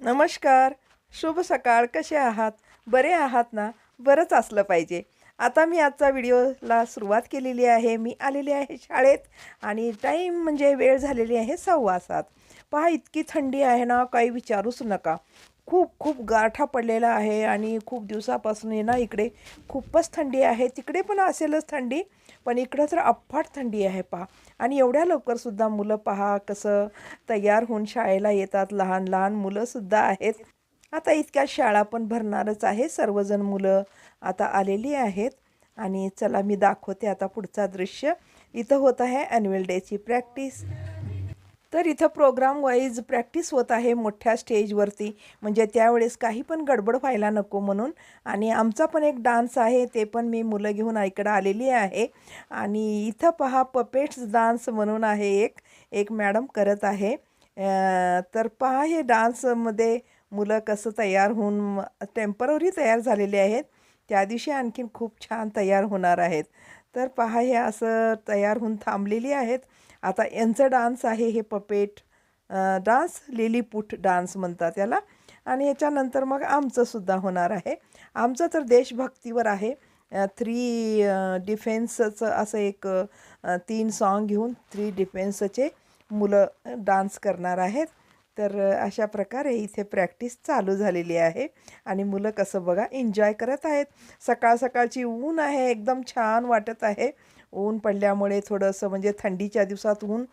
नमस्कार. शुभ सकाळ. कसे आहात? बरे आहात ना? बरंच असलं पाहिजे. आता मी आजचा व्हिडिओला सुरुवात केलेली आहे. मी आलेली आहे शाळेत आणि टाईम म्हणजे वेळ झालेली आहे सव्वा सात. पहा इतकी थंडी आहे ना काही विचारूच नका. खूप खूप गारठा पडलेला आहे आणि खूप दिवसापासून आहे ना इकडे खूपच थंडी आहे. तिकडे पण असेलच थंडी पण इकडं तर अफाट थंडी आहे पहा. आणि एवढ्या लवकरसुद्धा मुलं पहा कसं तयार होऊन शाळेला येतात. लहान लहान मुलंसुद्धा आहेत. आता इतक्या शाळा पण भरणारच आहे सर्वजण मुलं. आता आलेली आहेत. आणि चला मी दाखवते आता पुढचा दृश्य. इथं होत आहे ॲन्युअल डेची प्रॅक्टिस तर इथं प्रोग्राम वाईज प्रॅक्टिस होत आहे मोठ्या स्टेजवरती म्हणजे त्यावेळेस काही पण गडबड व्हायला नको म्हणून. आणि आमचा पण एक डान्स आहे ते पण मी मुलं घेऊन इकडं आलेली आहे. आणि इथं पहा पपेट्स डान्स म्हणून आहे एक एक मॅडम करत आहे. तर पहा हे डान्समध्ये मुलं कसं तयार होऊन टेंपररी तयार झालेले आहेत. त्या दिवशी आणखीन खूप छान तयार होणार आहेत. तर पहा हे असं तयार होऊन थांबलेली आहेत. आता यांचं डान्स आहे हे पपेट डान्स लिलीपुट डान्स म्हणतात याला. आणि याच्यानंतर मग आमचंसुद्धा होणार आहे. आमचं तर देशभक्तीवर आहे. थ्री डिफेन्सचं असं एक तीन सॉन्ग घेऊन थ्री डिफेन्सचे मुलं डान्स करणार आहेत. तर अशा प्रकारे इथे प्रॅक्टिस चालू झालेली आहे आणि मुलं कसं बघा एन्जॉय करत आहेत. सकाळ सकाळची ऊन आहे एकदम छान वाटत आहे. ऊन पडल्यामुळे थोडंसं म्हणजे थंडीच्या दिवसात ऊन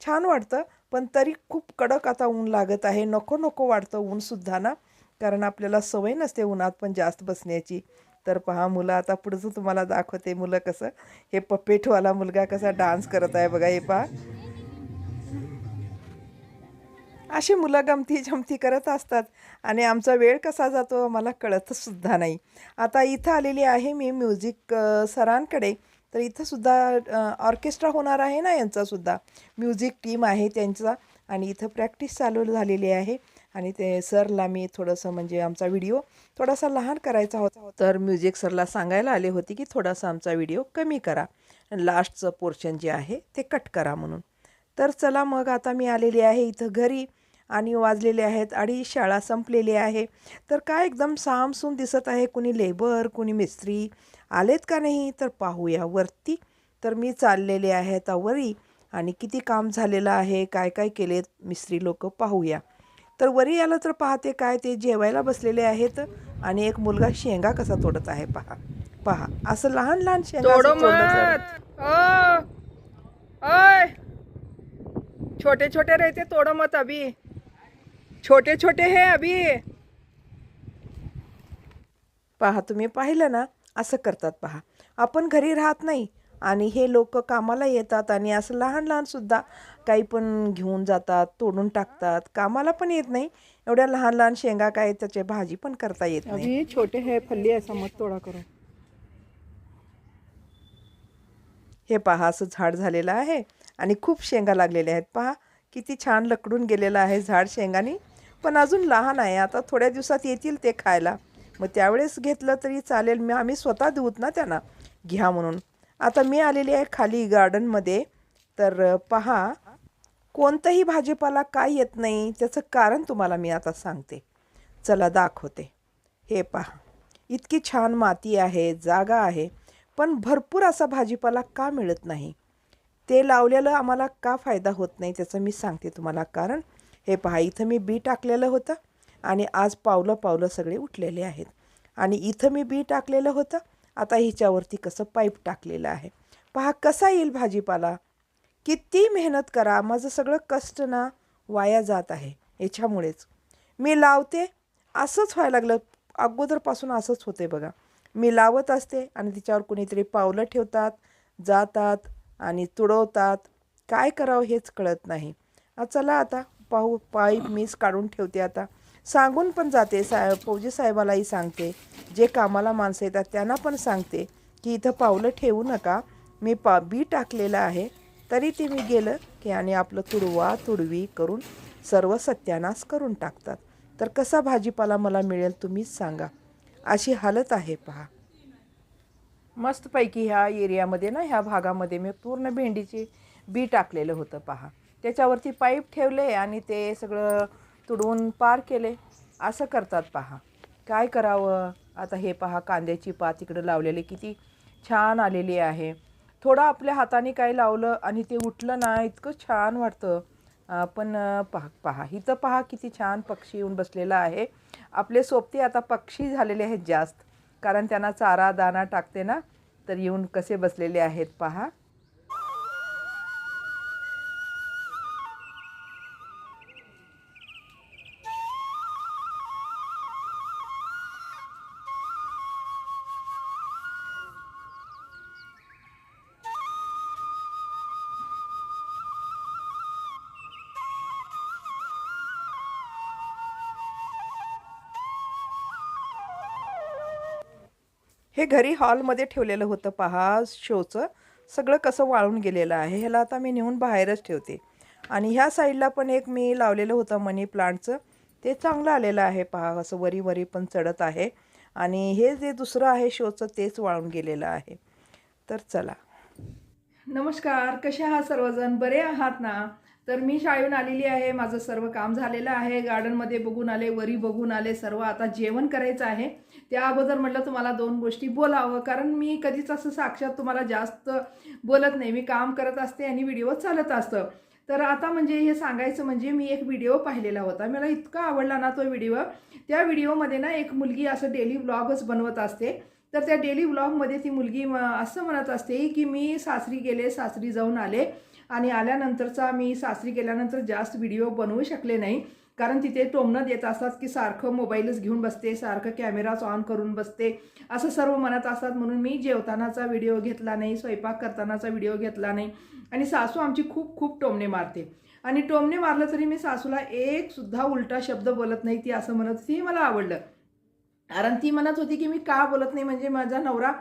छान वाटतं पण तरी खूप कडक आता ऊन लागत आहे. नको नको वाटतं ऊनसुद्धा ना कारण आपल्याला सवय नसते उन्हात पण जास्त बसण्याची. तर पहा मुलं आता पुढचं तुम्हाला दाखवते मुलं कसं. हे पपेटवाला मुलगा कसा डान्स करत आहे बघा हे पहा. अशी मुलं गमती जमती करत असतात. आणि आमचा वेळ कसा जातो मला कळतसुद्धा नाही. आता इथं आलेली आहे मी म्युझिक सरांकडे. तर इथंसुद्धा ऑर्केस्ट्रा होणार आहे ना यांचासुद्धा म्युझिक टीम आहे त्यांचा. आणि इथं प्रॅक्टिस चालू झालेली आहे. आणि ते सरला मी थोडंसं म्हणजे आमचा व्हिडिओ थोडासा लहान करायचा होता. तर म्युझिक सरला सांगायला आले होते की थोडासा आमचा व्हिडिओ कमी करा. लास्टचं पोर्शन जे आहे ते कट करा म्हणून. तर चला मग आता मी आलेली आहे इथं घरी. आणि वाजलेले आहेत आणि शाळा संपलेली आहे. तर काय एकदम सामसूम दिसत आहे? कुणी लेबर कुणी मिस्त्री आलेत का नाही? तर पाहूया. वरती तर मी चाललेले आहे आता वरी आणि किती काम झालेलं आहे? काय काय केलेत मिस्त्री लोक? पाहूया. तर वरी आलं तर पाहते काय? ते जेवायला बसलेले आहेत आणि एक मुलगा शेंगा कसा तोडत आहे पहा. पहा असं लहान लहान शेंगा छोटे छोटे रहते तोड़ो मत अभी. छोटे छोटे हैं अभी. पहा तुम्ही पाहिलं ना? असं करतात पहा. आपण घरी राहत नाही आणि हे लोक कामाला येतात आणि असं लहान लहान सुद्धा काही पण घेऊन जातात तोडून टाकतात. कामाला पण येत नाही. एवढ्या लहान लहान शेंगा काय त्याचे भाजी पण करता येत नाही. छोटे हैं फली ऐसा मत तोड़ा करो. हे पहा असं झाड झालेलं आहे आणि खूप शेंगा लागलेल्या आहेत. पहा किती छान लकडून गेलेलं आहे झाड शेंगानी. पण अजून लहान आहे. आता थोड्या दिवसात येतील ते खायला. मग त्यावेळेस घेतलं तरी चालेल. मी आम्ही स्वतः देऊत ना त्यांना. घ्या म्हणून. आता मी आलेली आहे खाली गार्डनमध्ये तर पहा कोणतंही भाजीपाला काय येत नाही. त्याचं कारण तुम्हाला मी आता सांगते. चला दाखवते. हे पहा. इतकी छान माती आहे जागा आहे. पण भरपूर असा भाजीपाला का मिळत नाही? ते लावलेलं आम्हाला का फायदा होत नाही? त्याचं मी सांगते तुम्हाला. कारण हे पहा इथं मी बी टाकलेलं होतं आणि आज पावलं पावलं सगळे उठलेले आहेत. आणि इथं मी बी टाकलेलं होतं आता हिच्यावरती कसं पाईप टाकलेलं आहे. पहा कसा येईल भाजीपाला? किती मेहनत करा माझं सगळं कष्ट ना वाया जात आहे याच्यामुळेच. मी लावते असंच व्हायला लागलं. अगोदरपासून असंच होते बघा. मी लावत असते आणि तिच्यावर कुणीतरी पावलं ठेवतात जातात आणि तुडवतात. काय करावं हेच कळत नाही. चला आता. पाहू पाईप मीच काढून ठेवते आता. सांगून पण जाते सा फौजी साहेबालाही सांगते. जे कामाला माणसं येतात त्यांना पण सांगते की इथं पावलं ठेवू नका. मी पा बी टाकलेलं आहे. तरी ते मी गेलं की आणि आपलं तुडवा तुडवी करून सर्व सत्यानाश करून टाकतात. तर कसा भाजीपाला मला मिळेल तुम्हीच सांगा. अशी हालत आहे पहा. मस्तपैकी ह्या एरियामध्ये ना ह्या भागामध्ये मी पूर्ण भेंडीची बी टाकलेलं होतं पहा. त्याच्यावरती पाईप ठेवले आणि ते सगळं तुडवून पार केले. असं करतात पहा. काय करावं? आता हे पहा कांद्याची पात इकडं लावलेली किती छान आलेली आहे. थोडं आपल्या हाताने काय लावलं आणि ते उठलं ना इतकं छान वाटतं. पण पहा पहा. इथं पहा किती छान पक्षी येऊन बसलेला आहे. आपले सोबते आता पक्षी झालेले आहेत जास्त. कारण त्यांना चारा दाणा टाकते ना तर येऊन कसे बसलेले आहेत पहा. हे घरी हॉलमध्ये ठेवलेलं होतं पहा शोचं. सगळं कसं वाळून गेलेलं आहे ह्याला आता मी नेऊन बाहेरच ठेवते. आणि ह्या साईडला पण एक मी लावलेलं होतं मनी प्लांटचं. ते चांगलं आलेलं आहे पहा असं वरी वरी पण चढत आहे. आणि हे जे दुसरं आहे शोचं तेच वाळून गेलेलं आहे. तर चला. नमस्कार कसे आहात सर्वजण? बरे आहात ना? तर मी शाळेहून आलेली आहे माझं सर्व काम झालेलं आहे गार्डनमध्ये बघून आले वरी बघून आले सर्व आता जेवण करायचं आहे. त्या अगोदर म्हटलं तुम्हाला दोन गोष्टी बोलावं कारण मी कधीच असं साक्षात तुम्हाला जास्त बोलत नाही. मी काम करत असते आणि व्हिडिओ चालत असतं. तर आता म्हणजे हे सांगायचं म्हणजे मी एक व्हिडिओ पाहिलेला होता. मला इतका आवडला ना तो व्हिडिओ त्या व्हिडिओमध्ये ना एक मुलगी असं डेली व्लॉगच बनवत असते. तर त्या डेली व्लॉगमध्ये ती मुलगी म- असं म्हणत असते की मी सासरी गेले सासरी जाऊन आले. आणि आल्यानंतरचा मी सासरी गेल्यानंतर जास्त व्हिडिओ बनवू शकले नाही. कारण तिथे टोमणं देत असतात की सारखं मोबाईलच घेऊन बसते सारखं कॅमेराच ऑन करून बसते. असं सर्व म्हणत असतात म्हणून मी जेवतानाचा व्हिडिओ घेतला नाही स्वयंपाक करतानाचा व्हिडिओ घेतला नाही. आणि सासू आमची खूप खूप टोमणे मारते. आणि टोमणे मारलं तरी मी सासूला एकसुद्धा उलटा शब्द बोलत नाही ती असं म्हणत ती मला आवडलं. कारण ती म्हणत होती की मी का बोलत नाही म्हणजे माझा नवरा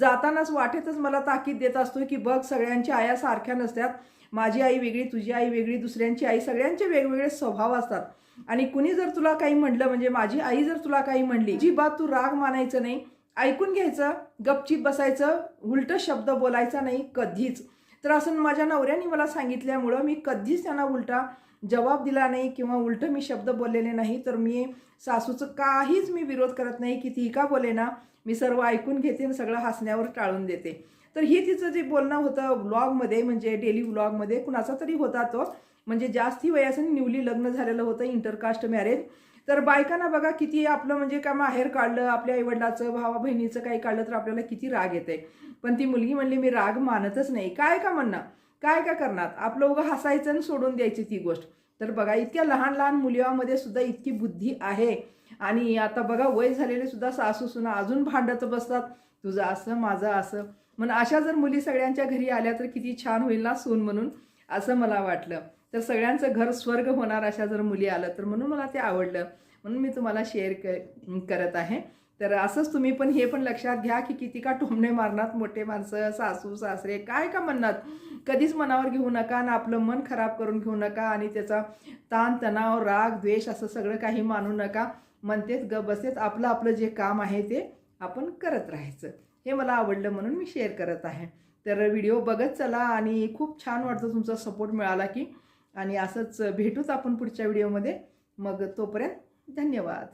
जातानाच वाटेतच मला ताकीद देत असतो की बघ सगळ्यांच्या आया सारख्या नसतात. माझी आई वेगळी तुझी आई वेगळी दुसऱ्यांची आई सगळ्यांचे वेगवेगळे स्वभाव असतात. आणि कुणी जर तुला काही म्हणलं म्हणजे माझी आई जर तुला काही म्हणली जी बात तू राग मानायचं नाही ऐकून घ्यायचं गपचीप बसायचं उलट शब्द बोलायचा नाही कधीच. तर असं माझ्या नवऱ्याने मला सांगितल्यामुळं मी कधीच त्यांना उलटा जबाब दिला नाही किंवा उलटं मी शब्द बोललेले नाही तर मी सासूचं काहीच मी विरोध करत नाही की ती का बोले ना. मी सर्व ऐकून घेते आणि सगळं हसण्यावर टाळून देते. तर हे तिचं जे बोलणं होतं व्लॉगमध्ये म्हणजे डेली व्लॉगमध्ये कुणाचा तरी होता तो. म्हणजे जास्ती वयाचं न्यूली लग्न झालेलं होतं इंटरकास्ट मॅरेज तर बायकांना बघा किती आपलं म्हणजे का माहेर काढलं आपल्या आईवडिलाचं भावा बहिणीचं काही काढलं तर आपल्याला किती राग येते पण ती मुलगी म्हणली मी राग मानतच नाही. काय का म्हणणं? काय काय करणार? आपलं उगं हसायचं आणि सोडून द्यायची ती गोष्ट. तर बघा इतक्या लहान लहान मुलीमध्ये सुद्धा इतकी बुद्धी आहे. आणि आता बघा वय झालेले सुद्धा सासू सुना अजून भांडत बसतात. तुझं असं माझं असं. म्हणून अशा जर मुली सगळ्यांच्या घरी आल्या तर किती छान होईल ना सून म्हणून असं मला वाटलं. तर सगळ्यांचं घर स्वर्ग होणार अशा जर मुली आलं तर म्हणून मला ते आवडलं. म्हणून मी तुम्हाला शेअर क करत आहे. तर असंच तुम्ही पण हे पण लक्षात घ्या की किती का टोमणे मारणार मोठे माणसं सासू सासरे काय का म्हणणार? कधीच मनावर घेऊ नका आणि आपलं मन खराब करून घेऊ नका आणि त्याचा ताण तणाव राग द्वेष असं सगळं काही मानू नका. म्हणतेच ग बसेच आपलं आपलं जे काम आहे ते आपण करत राहायचं. हे मला आवडलं म्हणून मी शेअर करत आहे. तर व्हिडिओ बघत चला आणि खूप छान वाटतं तुमचा सपोर्ट मिळाला की. आणि असंच भेटूच आपण पुढच्या व्हिडिओमध्ये. मग तोपर्यंत धन्यवाद.